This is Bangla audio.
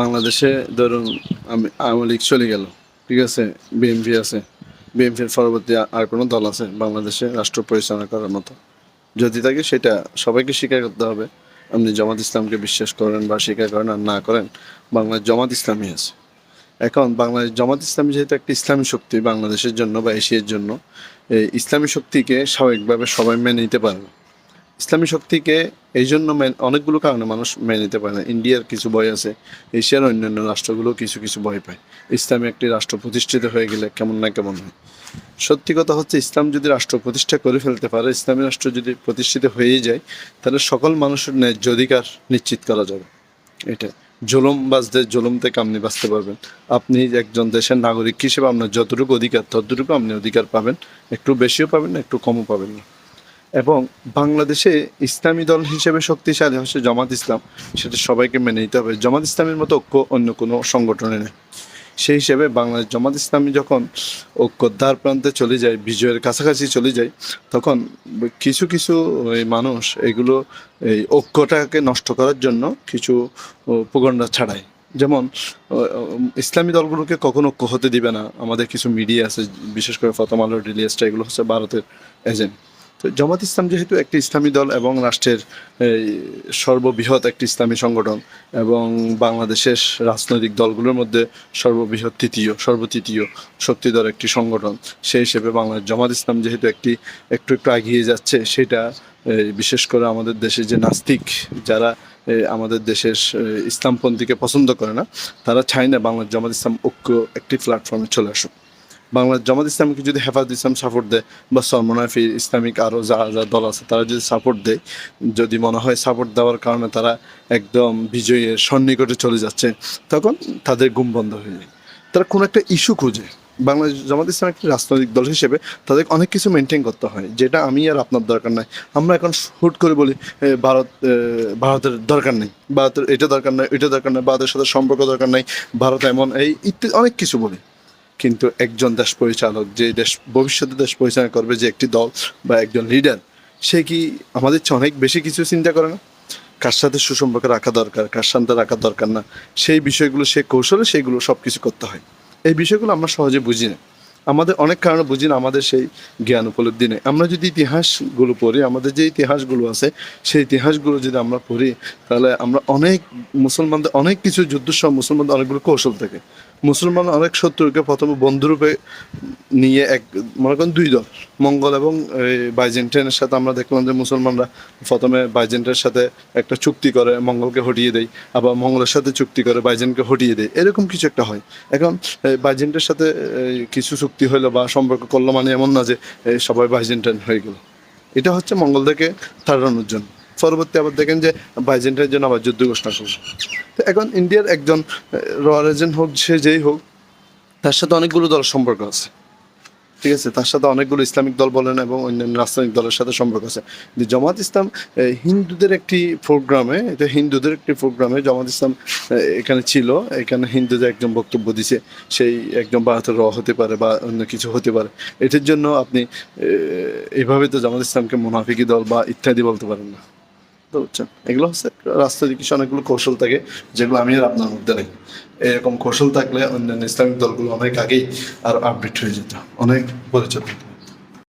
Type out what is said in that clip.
বাংলাদেশে ধরুন আমি আওয়ামী লীগ চলে গেল, ঠিক আছে? বিএনপি আছে। বিএনপির পরবর্তী আর কোনো দল আছে বাংলাদেশে রাষ্ট্র পরিচালনা করার মতো? যদি থাকে সেটা সবাইকে স্বীকার করতে হবে। আপনি জামাত ইসলামকে বিশ্বাস করেন বা স্বীকার করেন আর না করেন বাংলার জামাত ইসলামী আছে। এখন বাংলাদেশ জামাত ইসলামী যেহেতু একটা ইসলামী শক্তি বাংলাদেশের জন্য বা এশিয়ার জন্য, এই ইসলামী শক্তিকে স্বাভাবিকভাবে সবাই মেনে নিতে পারে না ইসলামী শক্তিকে এই জন্য অনেকগুলো কারণে মানুষ মেনে নিতে পারে না। ইন্ডিয়ার কিছু ভয় আছে, এশিয়ার অন্যান্য রাষ্ট্রগুলো কিছু কিছু ভয় পায়। ইসলামী একটি রাষ্ট্র প্রতিষ্ঠিত হয়ে গেলে কেমন না কেমন হয়। সত্যি কথা হচ্ছে, ইসলাম যদি রাষ্ট্র প্রতিষ্ঠা করে ফেলতে পারে, ইসলামী রাষ্ট্র যদি প্রতিষ্ঠিত হয়েই যায়, তাহলে সকল মানুষের ন্যায্য অধিকার নিশ্চিত করা যাবে। এটা জুলুম বাজতে জুলুম থেকে আপনি বাঁচতে পারবেন। আপনি একজন দেশের নাগরিক হিসেবে আপনার যতটুকু অধিকার, ততটুকু আপনি অধিকার পাবেন। একটু বেশিও পাবেন না, একটু কমও পাবেন না। এবং বাংলাদেশে ইসলামী দল হিসেবে শক্তিশালী হচ্ছে জামাত ইসলাম। সেটা সবাইকে মেনে নিতে হবে। জামাত ইসলামের মতো ঐক্য অন্য কোনো সংগঠনে নেই। সেই হিসেবে বাংলাদেশ জামাত ইসলামী যখন ঐক্যর দ্বার প্রান্তে চলে যায়, বিজয়ের কাছাকাছি চলে যায়, তখন কিছু কিছু মানুষ এগুলো এই ঐক্যটাকে নষ্ট করার জন্য কিছু প্রগণ্ডা ছাড়ায়। যেমন ইসলামী দলগুলোকে কখনো ঐক্য হতে দিবে না। আমাদের কিছু মিডিয়া আছে, বিশেষ করে ফতম আলো রিলিয়াসটা এগুলো হচ্ছে ভারতের এজেন্ট জামাত ইসলাম যেহেতু একটি ইসলামী দল এবং রাষ্ট্রের সর্ববৃহৎ একটি ইসলামী সংগঠন এবং বাংলাদেশের রাজনৈতিক দলগুলোর মধ্যে সর্ববৃহৎ তৃতীয়, সর্বতৃতীয় শক্তিধর একটি সংগঠন, সেই হিসেবে বাংলাদেশ জামাত ইসলাম যেহেতু একটি, একটু একটু এগিয়ে যাচ্ছে, সেটা বিশেষ করে আমাদের দেশে যে নাস্তিক যারা আমাদের দেশের ইসলামপন্থীকে পছন্দ করে না, তারা চায় না বাংলাদেশ জামাত ইসলাম ঐক্য একটি প্ল্যাটফর্মে চলে আসুক। বাংলাদেশ, জামাত ইসলামকে যদি হেফাজত ইসলাম সাপোর্ট দেয় বা সরমনাফি ইসলামিক আরও যা যা দল আছে তারা যদি সাপোর্ট দেয়, যদি মনে হয় সাপোর্ট দেওয়ার কারণে তারা একদম বিজয়ের সন্নিকটে চলে যাচ্ছে, তখন তাদের গুম বন্ধ হয়ে যায়। তারা কোনো একটা ইস্যু খুঁজে। বাংলাদেশ জামাত ইসলাম একটি রাজনৈতিক দল হিসেবে তাদের অনেক কিছু মেনটেন করতে হয়, যেটা আমি আর আপনার দরকার নাই। আমরা এখন হুট করে বলি ভারত ভারতের দরকার নেই, ভারতের এটা দরকার নাই এটা দরকার নাই, ভারতের সাথে সম্পর্ক দরকার নাই, ভারত এমন এই ইত্যাদি অনেক কিছু বলি। কিন্তু একজন দেশ পরিচালক, যে দেশ, ভবিষ্যতে দেশ পরিচালনা করবে যে একটি দল বা একজন লিডার সে কি আমাদের চেয়ে অনেক বেশি কিছু চিন্তা করে না? কার সাথে সুসম্পর্ক রাখা দরকার, কার সাথে রাখা দরকার না? সেই বিষয়গুলো, সে কৌশলে সেইগুলো সব কিছু করতে হয়। এই বিষয়গুলো আমরা সহজে বুঝি না। আমাদের অনেক কারণে বুঝি না আমাদের সেই জ্ঞান উপলব্ধি নেই। আমরা যদি ইতিহাসগুলো পড়ি, আমাদের যে ইতিহাসগুলো আছে, সেই ইতিহাসগুলো যদি আমরা পড়ি, তাহলে আমরা অনেক মুসলমানদের অনেক কিছু যুদ্ধ সব মুসলমানদের অনেকগুলো কৌশল থাকে। মুসলমান অনেক শত্রুকে প্রথমে বন্ধুরূপে নিয়ে এক, মনে করেন দুই দল, মঙ্গল এবং বাইজেন্টাইনের সাথে আমরা দেখলাম যে মুসলমানরা প্রথমে বাইজেন্টের সাথে একটা চুক্তি করে, মঙ্গলকে হটিয়ে দেয়, আবার মঙ্গলের সাথে চুক্তি করে বাইজেন্টকে হটিয়ে দেয়, এরকম কিছু একটা হয়। এখন বাইজেন্টের সাথে কিছু চুক্তি হইল বা সম্পর্ক করল মানে এমন না যে সবাই বাইজেন্টাইন হয়ে গেল। এটা হচ্ছে মঙ্গল থেকে তাড়ানোর জন্য। পরবর্তী আবার দেখেন যে বাইজেন্টাইন জন্য আবার যুদ্ধ ঘোষণা করল। তো এখন ইন্ডিয়ার একজন রয়্যাল এজেন্ট হোক, সে যেই হোক, তার সাথে অনেকগুলো দল সম্পর্ক আছে। ঠিক আছে, তার সাথে অনেকগুলো ইসলামিক দল বলেন এবং অন্যান্য রাজনৈতিক দলের সাথে সম্পর্ক আছে। জামাত ইসলাম হিন্দুদের একটি প্রোগ্রামে এটা হিন্দুদের একটি প্রোগ্রামে জামাত ইসলাম এখানে ছিল, এখানে হিন্দুদের একজন বক্তব্য দিছে, সেই একজন ভারতের র হতে পারে বা অন্য কিছু হতে পারে। এটার জন্য আপনি এভাবে তো জামাত ইসলামকে মুনাফিকি দল বা ইত্যাদি বলতে পারেন না। এগুলো হচ্ছে রাস্তা কিছু অনেকগুলো কৌশল থাকে যেগুলো আমি আর আপনার মধ্যে নেই। এরকম কৌশল থাকলে অন্যান্য ইসলামিক দলগুলো অনেক আগেই আর আপডেট হয়ে যেত। অনেক পরিচালিত